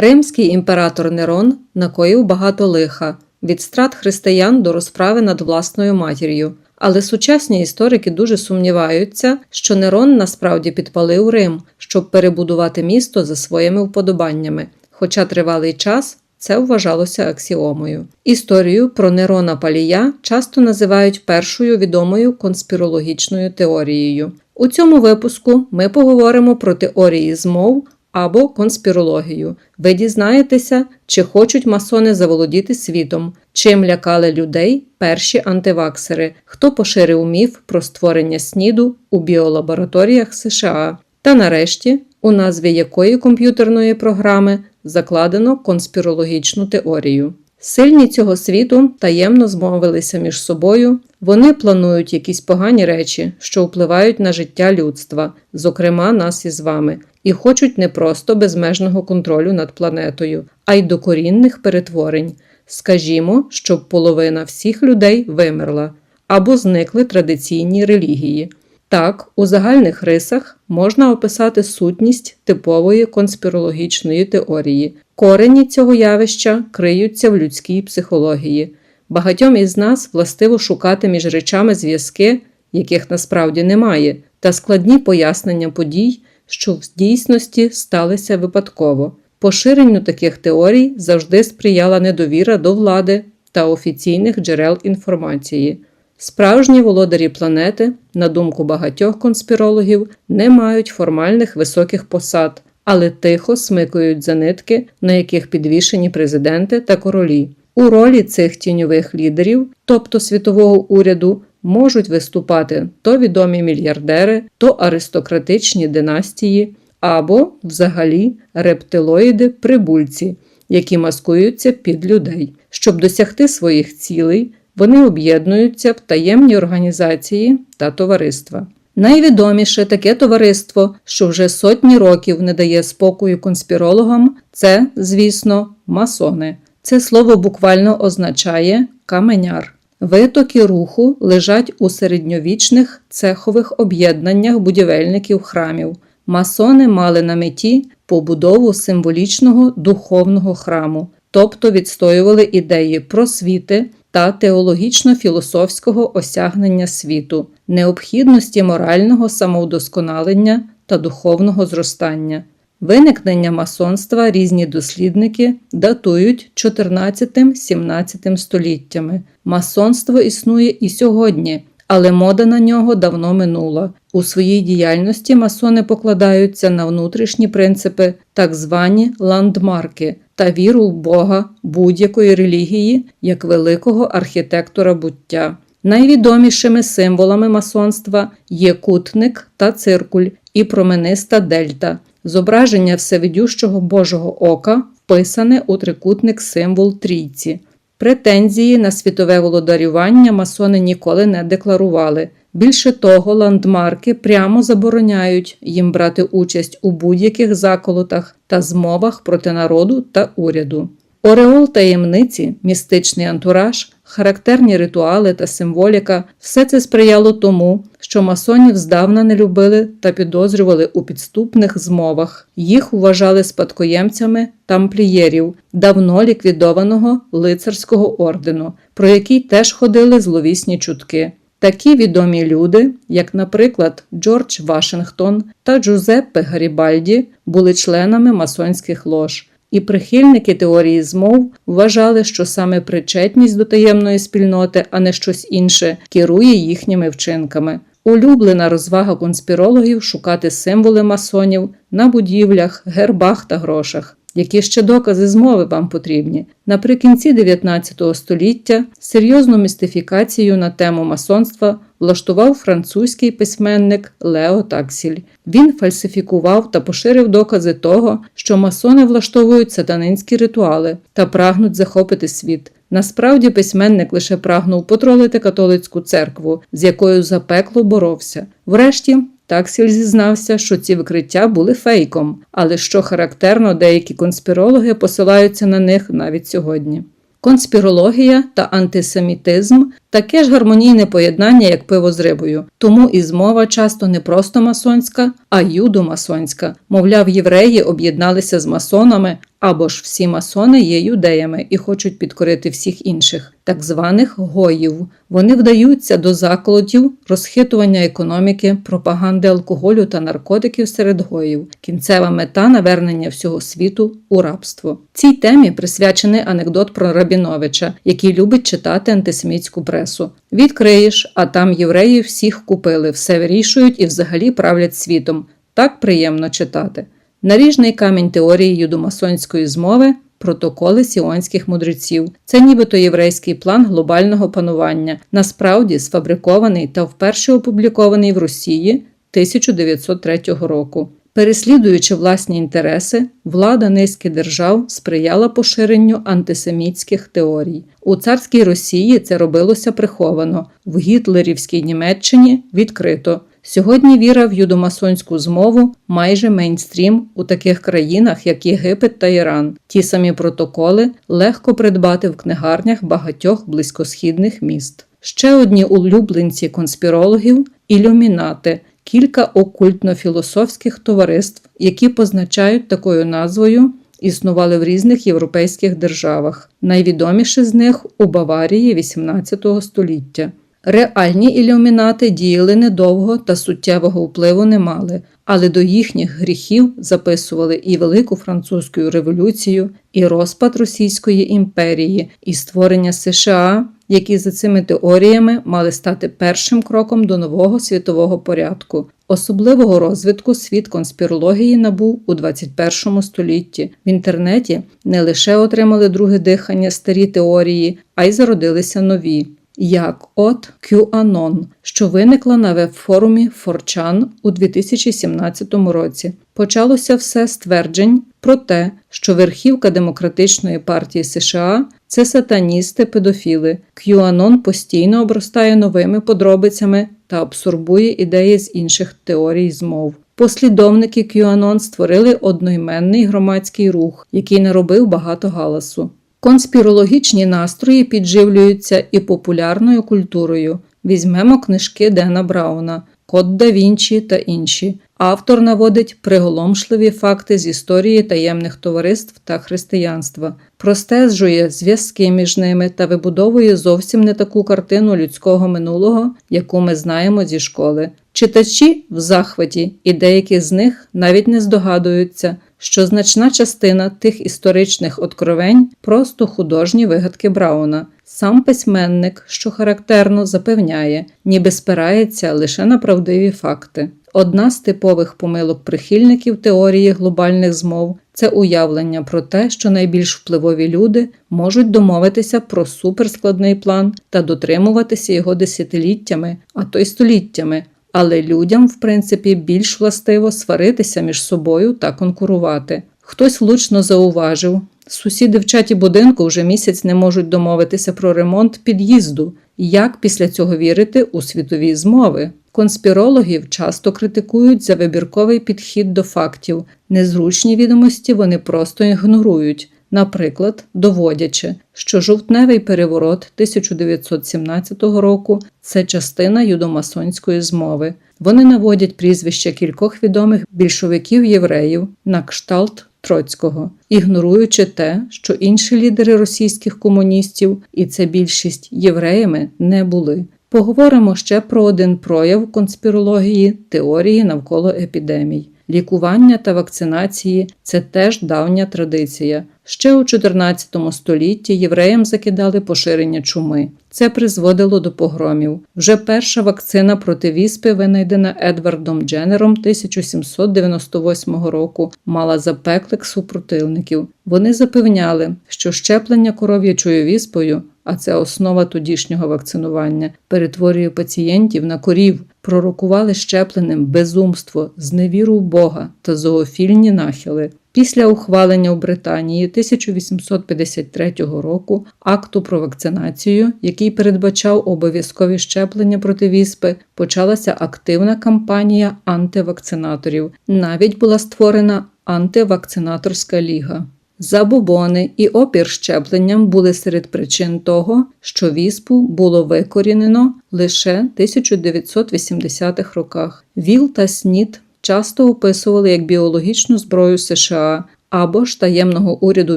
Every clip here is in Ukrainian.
Римський імператор Нерон накоїв багато лиха від страт християн до розправи над власною матір'ю. Але сучасні історики дуже сумніваються, що Нерон насправді підпалив Рим, щоб перебудувати місто за своїми вподобаннями, хоча тривалий час це вважалося аксіомою. Історію про Нерона Палія часто називають першою відомою конспірологічною теорією. У цьому випуску ми поговоримо про теорії змов або конспірологію. Ви дізнаєтеся, чи хочуть масони заволодіти світом, чим лякали людей перші антиваксери, хто поширив міф про створення сніду у біолабораторіях США. Та нарешті, у назві якої комп'ютерної програми закладено конспірологічну теорію. Сильні цього світу таємно змовилися між собою, вони планують якісь погані речі, що впливають на життя людства, зокрема нас із вами, і хочуть не просто безмежного контролю над планетою, а й докорінних перетворень. Скажімо, щоб половина всіх людей вимерла або зникли традиційні релігії. Так, у загальних рисах можна описати сутність типової конспірологічної теорії. Корені цього явища криються в людській психології. Багатьом із нас властиво шукати між речами зв'язки, яких насправді немає, та складні пояснення подій, що в дійсності сталися випадково. Поширенню таких теорій завжди сприяла недовіра до влади та офіційних джерел інформації. Справжні володарі планети, на думку багатьох конспірологів, не мають формальних високих посад, але тихо смикають за нитки, на яких підвішені президенти та королі. У ролі цих тіньових лідерів, тобто світового уряду, можуть виступати то відомі мільярдери, то аристократичні династії або, взагалі, рептилоїди прибульці, які маскуються під людей. Щоб досягти своїх цілей, вони об'єднуються в таємні організації та товариства. Найвідоміше таке товариство, що вже сотні років не дає спокою конспірологам, це, звісно, масони. Це слово буквально означає каменяр. Витоки руху лежать у середньовічних цехових об'єднаннях будівельників храмів. Масони мали на меті побудову символічного духовного храму, тобто відстоювали ідеї просвіти та теологічно-філософського осягнення світу, необхідності морального самовдосконалення та духовного зростання. Виникнення масонства різні дослідники датують 14-17 століттями. Масонство існує і сьогодні, але мода на нього давно минула. У своїй діяльності масони покладаються на внутрішні принципи, так звані ландмарки та віру в Бога будь-якої релігії як великого архітектора буття. Найвідомішими символами масонства є кутник та циркуль і промениста дельта, зображення всевидющого Божого ока, вписане у трикутник символ трійці. Претензії на світове володарювання масони ніколи не декларували. Більше того, ландмарки прямо забороняють їм брати участь у будь-яких заколотах та змовах проти народу та уряду. Ореол таємниці, містичний антураж, характерні ритуали та символіка все це сприяло тому, що масонів здавна не любили та підозрювали у підступних змовах. Їх вважали спадкоємцями тамплієрів, давно ліквідованого лицарського ордену, про який теж ходили зловісні чутки. Такі відомі люди, як, наприклад, Джордж Вашингтон та Джузеппе Гарібальді, були членами масонських лож. І прихильники теорії змов вважали, що саме причетність до таємної спільноти, а не щось інше, керує їхніми вчинками. Улюблена розвага конспірологів шукати символи масонів на будівлях, гербах та грошах. Які ще докази змови вам потрібні? Наприкінці 19 століття серйозну містифікацію на тему масонства влаштував французький письменник Лео Таксіль. Він фальсифікував та поширив докази того, що масони влаштовують сатанинські ритуали та прагнуть захопити світ. Насправді письменник лише прагнув потролити католицьку церкву, з якою запекло боровся. Врешті Таксіль зізнався, що ці викриття були фейком, але що характерно, деякі конспірологи посилаються на них навіть сьогодні. Конспірологія та антисемітизм Таке ж гармонійне поєднання, як пиво з рибою. Тому і змова часто не просто масонська, а юдомасонська. Мовляв, євреї об'єдналися з масонами, або ж всі масони є юдеями і хочуть підкорити всіх інших, так званих гоїв. Вони вдаються до заколотів, розхитування економіки, пропаганди алкоголю та наркотиків серед гоїв. Кінцева мета навернення всього світу у рабство. Цій темі присвячений анекдот про Рабіновича, який любить читати антисемітську пресу. Відкриєш, а там євреї всіх купили, все вирішують і взагалі правлять світом. Так приємно читати. Наріжний камінь теорії юдомасонської змови протоколи сіонських мудреців. Це нібито єврейський план глобального панування, насправді сфабрикований та вперше опублікований в Росії 1903 року. Переслідуючи власні інтереси, влада низки держав сприяла поширенню антисемітських теорій. У царській Росії це робилося приховано, в гітлерівській Німеччині відкрито. Сьогодні віра в юдомасонську змову майже мейнстрім у таких країнах, як Єгипет та Іран. Ті самі протоколи легко придбати в книгарнях багатьох близькосхідних міст. Ще одні улюбленці конспірологів ілюмінати, кілька окультно-філософських товариств, які позначають такою назвою. Існували в різних європейських державах. Найвідоміше з них у Баварії XVIII століття. Реальні ілюмінати діяли недовго та суттєвого впливу не мали, але до їхніх гріхів записували і Велику Французьку революцію, і розпад Російської імперії, і створення США, які за цими теоріями мали стати першим кроком до нового світового порядку. Особливого розвитку світ конспірології набув у 21 столітті. В інтернеті не лише отримали друге дихання старі теорії, а й зародилися нові як от QAnon, що виникла на веб-форумі 4chan у 2017 році. Почалося все з тверджень про те, що верхівка Демократичної партії США це сатаністи-педофіли. QAnon постійно обростає новими подробицями та абсорбує ідеї з інших теорій змов. Послідовники QAnon створили одноіменний громадський рух, який наробив багато галасу. Конспірологічні настрої підживлюються і популярною культурою. Візьмемо книжки Дена Брауна, Код да Вінчі та інші. Автор наводить приголомшливі факти з історії таємних товариств та християнства, простежує зв'язки між ними та вибудовує зовсім не таку картину людського минулого, яку ми знаємо зі школи. Читачі в захваті, і деякі з них навіть не здогадуються, що значна частина тих історичних откровень просто художні вигадки Брауна. Сам письменник, що характерно запевняє, ніби спирається лише на правдиві факти. Одна з типових помилок прихильників теорії глобальних змов це уявлення про те, що найбільш впливові люди можуть домовитися про суперскладний план та дотримуватися його десятиліттями, а то й століттями. Але людям, в принципі, більш властиво сваритися між собою та конкурувати. Хтось влучно зауважив, сусіди в чаті будинку вже місяць не можуть домовитися про ремонт під'їзду. Як після цього вірити у світові змови? Конспірологів часто критикують за вибірковий підхід до фактів, незручні відомості вони просто ігнорують, наприклад, доводячи, що жовтневий переворот 1917 року це частина юдомасонської змови. Вони наводять прізвища кількох відомих більшовиків-євреїв на кшталт Троцького, ігноруючи те, що інші лідери російських комуністів, і це більшість євреями, не були. Поговоримо ще про один прояв конспірології теорії навколо епідемій. Лікування та вакцинації це теж давня традиція. Ще у 14 столітті євреям закидали поширення чуми. Це призводило до погромів. Вже перша вакцина проти віспи, винайдена Едвардом Дженером 1798 року, мала запеклих супротивників. Вони запевняли, що щеплення коров'ячою віспою а це основа тодішнього вакцинування, перетворює пацієнтів на корів, пророкували щепленим безумство, зневіру в Бога та зоофільні нахили. Після ухвалення у Британії 1853 року акту про вакцинацію, який передбачав обов'язкові щеплення проти віспи, почалася активна кампанія антивакцинаторів. Навіть була створена антивакцинаторська ліга. Забобони і опір щепленням були серед причин того, що віспу було викорінено лише 1980-х роках. ВІЛ та СНІД часто описували як біологічну зброю США або ж таємного уряду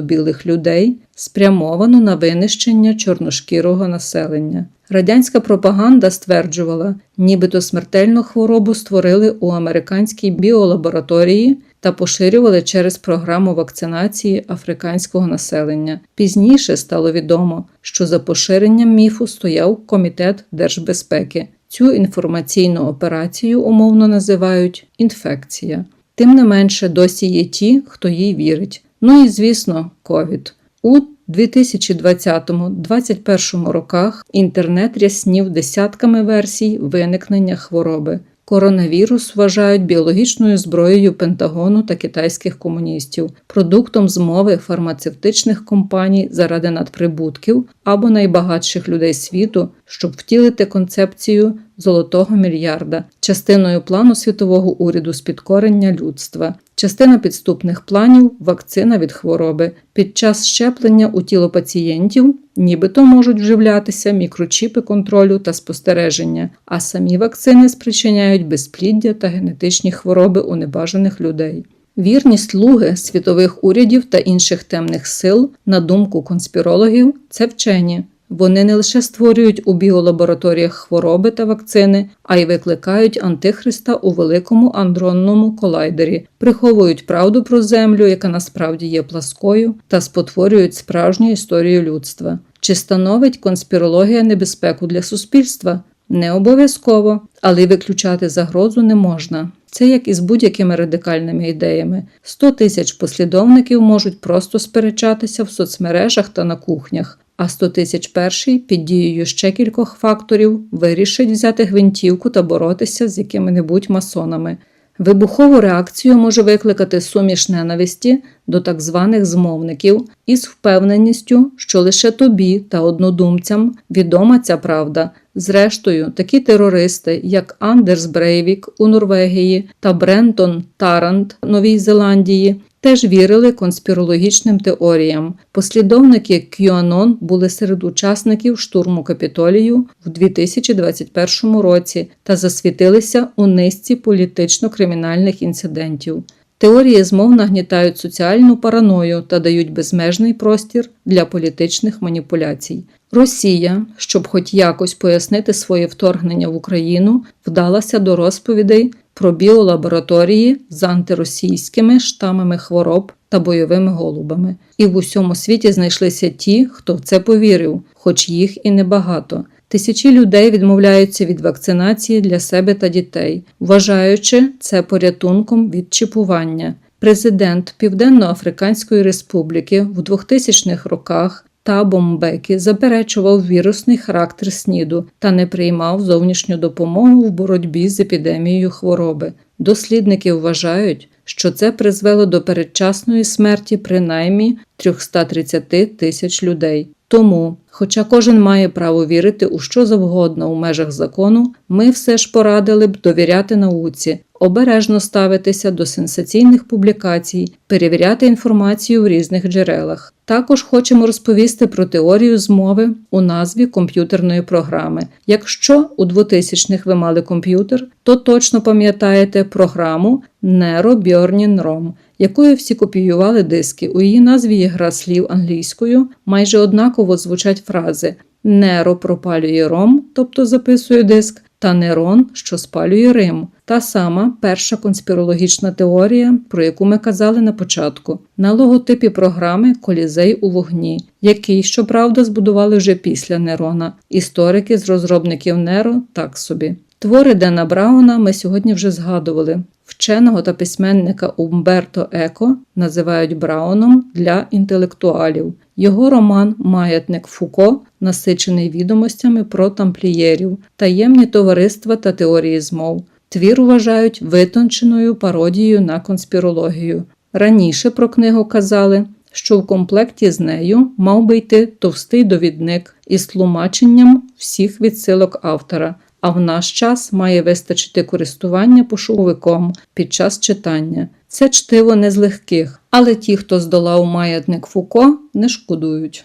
білих людей, спрямовану на винищення чорношкірого населення. Радянська пропаганда стверджувала, нібито смертельну хворобу створили у американській біолабораторії та поширювали через програму вакцинації африканського населення. Пізніше стало відомо, що за поширенням міфу стояв Комітет держбезпеки. Цю інформаційну операцію умовно називають інфекція. Тим не менше, досі є ті, хто їй вірить. Ну і звісно, ковід. У 2020-2021 роках інтернет ряснів десятками версій виникнення хвороби. Коронавірус вважають біологічною зброєю Пентагону та китайських комуністів, продуктом змови фармацевтичних компаній заради надприбутків або найбагатших людей світу, щоб втілити концепцію золотого мільярда, частиною плану світового уряду з підкорення людства. Частина підступних планів вакцина від хвороби. Під час щеплення у тіло пацієнтів нібито можуть вживлятися мікрочіпи контролю та спостереження, а самі вакцини спричиняють безпліддя та генетичні хвороби у небажаних людей. Вірні слуги світових урядів та інших темних сил, на думку конспірологів, це вчені. Вони не лише створюють у біолабораторіях хвороби та вакцини, а й викликають антихриста у великому андронному колайдері, приховують правду про землю, яка насправді є пласкою, та спотворюють справжню історію людства. Чи становить конспірологія небезпеку для суспільства? Не обов'язково, але й виключати загрозу не можна. Це як і з будь-якими радикальними ідеями. 100 тисяч послідовників можуть просто сперечатися в соцмережах та на кухнях, а 100 тисяч перший під дією ще кількох факторів вирішить взяти гвинтівку та боротися з якими-небудь масонами. Вибухову реакцію може викликати суміш ненависті до так званих змовників із впевненістю, що лише тобі та однодумцям відома ця правда. Зрештою, такі терористи, як Андерс Брейвік у Норвегії та Брентон Тарант Новій Зеландії, теж вірили конспірологічним теоріям. Послідовники QAnon були серед учасників штурму Капітолію в 2021 році та засвітилися у низці політично-кримінальних інцидентів. Теорії змов нагнітають соціальну параною та дають безмежний простір для політичних маніпуляцій. Росія, щоб хоч якось пояснити своє вторгнення в Україну, вдалася до розповідей про біолабораторії з антиросійськими штамами хвороб та бойовими голубами. І в усьому світі знайшлися ті, хто в це повірив, хоч їх і небагато. Тисячі людей відмовляються від вакцинації для себе та дітей, вважаючи це порятунком від чіпування. Президент Південно-Африканської Республіки в 2000-х роках та Бомбекі заперечував вірусний характер СНІДу та не приймав зовнішню допомогу в боротьбі з епідемією хвороби. Дослідники вважають, що це призвело до передчасної смерті принаймні 330 тисяч людей. Тому, хоча кожен має право вірити у що завгодно у межах закону, ми все ж порадили б довіряти науці, обережно ставитися до сенсаційних публікацій, перевіряти інформацію в різних джерелах. Також хочемо розповісти про теорію змови у назві комп'ютерної програми. Якщо у 2000-х ви мали комп'ютер, то точно пам'ятаєте програму NeuroBurning.rom, якою всі копіювали диски. У її назві є гра слів англійською, майже однаково звучать фрази Неро пропалює ром, тобто записує диск, та нейрон, що спалює Рим. Та сама перша конспірологічна теорія, про яку ми казали на початку, на логотипі програми Колізей у вогні, який, щоправда, збудували вже після Нерона. Історики з розробників Неро так собі. Твори Дена Брауна ми сьогодні вже згадували. Вченого та письменника Умберто Еко називають Брауном для інтелектуалів. Його роман Маятник Фуко насичений відомостями про тамплієрів, таємні товариства та теорії змов. Твір вважають витонченою пародією на конспірологію. Раніше про книгу казали, що в комплекті з нею мав би йти товстий довідник із тлумаченням всіх відсилок автора а в наш час має вистачити користування пошуковиком під час читання. Це чтиво не з легких, Але ті, хто здолав маятник Фуко, не шкодують.